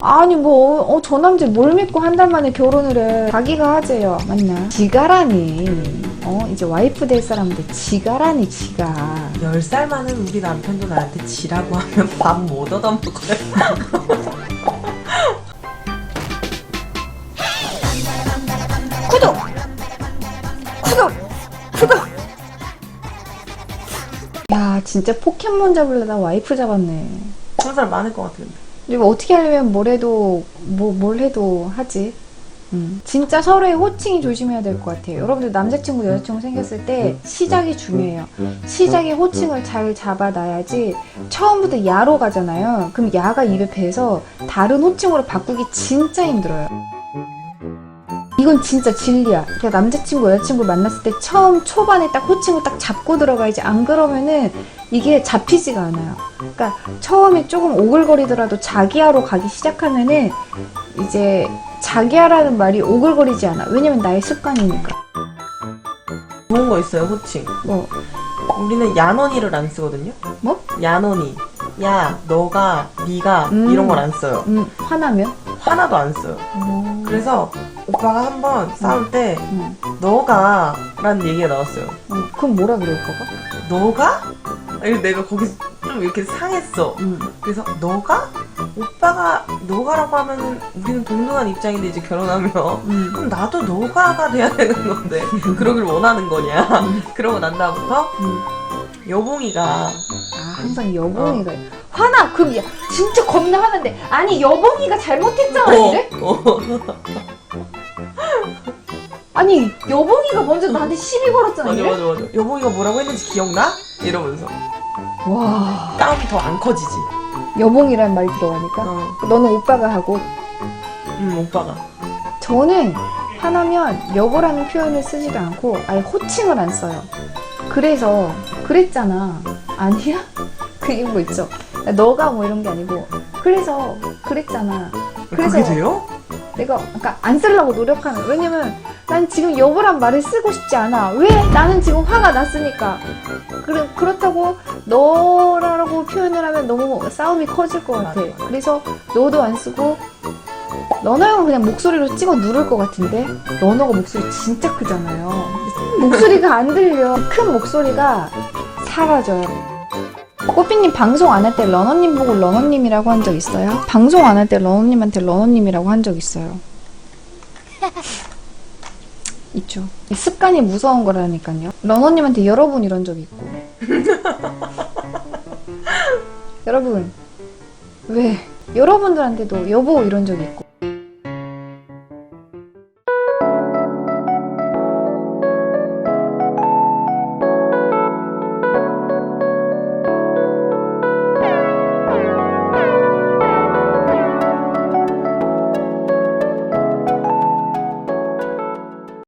아니 뭐, 어, 저 남자 뭘 믿고 한 달 만에 결혼을 해. 자기가 하재요. 맞나? 지가라니. 어, 이제 와이프 될 사람인데 지가라니, 지가. 10살 많은 우리 남편도 나한테 지라고 하면 밥 못 얻어먹어요. 구독! 구독! 구독! 야, 진짜 포켓몬 잡으려다 와이프 잡았네. 20살 많을 것 같은데. 어떻게 하려면 뭘 해도, 뭐, 뭘 해도 하지? 음. 진짜 서로의 호칭이 조심해야 될 것 같아요. 여러분들 남자친구, 여자친구 생겼을 때 시작이 중요해요. 시작에 호칭을 잘 잡아놔야지 처음부터 야로 가잖아요. 그럼 야가 입에 배서 다른 호칭으로 바꾸기 진짜 힘들어요. 이건 진짜 진리야. 그러니까 남자친구, 여자친구 만났을 때 처음 초반에 딱 호칭을 딱 잡고 들어가야지. 안 그러면은 이게 잡히지가 않아요. 그러니까 처음에 조금 오글거리더라도 자기야로 가기 시작하면은 이제 자기야라는 말이 오글거리지 않아. 왜냐면 나의 습관이니까. 좋은 거 있어요, 호칭. 뭐, 우리는 야너니를 안 쓰거든요. 뭐? 야너니. 야, 너가, 네가 음. 이런 걸 안 써요. 음, 화나면? 하나도 안 써요. 그래서 오빠가 한 번 싸울 때 음, 너가 라는 얘기가 나왔어요. 음, 그럼 뭐라 그럴 거가? 너가? 아니 내가 거기서 좀 이렇게 상했어. 음. 그래서 너가? 오빠가 너가라고 하면은 우리는 동등한 입장인데 이제 결혼하면 음. 그럼 나도 너가가 돼야 되는 건데 그러길 원하는 거냐? 그러고 난 다음부터 음. 여봉이가 아, 항상 여봉이가 화나. 그럼 야, 진짜 겁나 화난데. 아니, 여봉이가 잘못했잖아, 이래? 어, 아니, 여봉이가 먼저 나한테 시비 걸었잖아, 맞아? 맞아 맞아. 여봉이가 뭐라고 했는지 기억나? 이러면서 와. 싸움이 더 안 커지지. 여봉이라는 말이 들어가니까. 어, 너는 오빠가 하고, 음 오빠가. 저는 화나면 여보라는 표현을 쓰지도 않고 아예 호칭을 안 써요. 그래서 그랬잖아. 아니야? 그 이런 거 있죠. 너가 뭐 이런 게 아니고 그래서 그랬잖아. 그래서 그게 돼요? 내가 그러니까 안 쓰려고 노력하는. 왜냐면 난 지금 여보란 말을 쓰고 싶지 않아. 왜? 나는 지금 화가 났으니까. 그래, 그렇다고 너라고 표현을 하면 너무 싸움이 커질 것 같아. 그래서 너도 안 쓰고 러너형은 그냥 목소리로 찍어 누를 것 같은데 러너가 목소리 진짜 크잖아요. 목소리가 안 들려. 큰 목소리가 사라져요. 꼬피님 방송 안 할 때 러너님 보고 러너님이라고 한 적 있어요? 방송 안 할 때 러너님한테 러너님이라고 한 적 있어요. 있죠. 이 습관이 무서운 거라니까요. 러너님한테 여러 번 이런 적 있고. 여러분, 왜? 여러분들한테도 여보 이런 적 있고.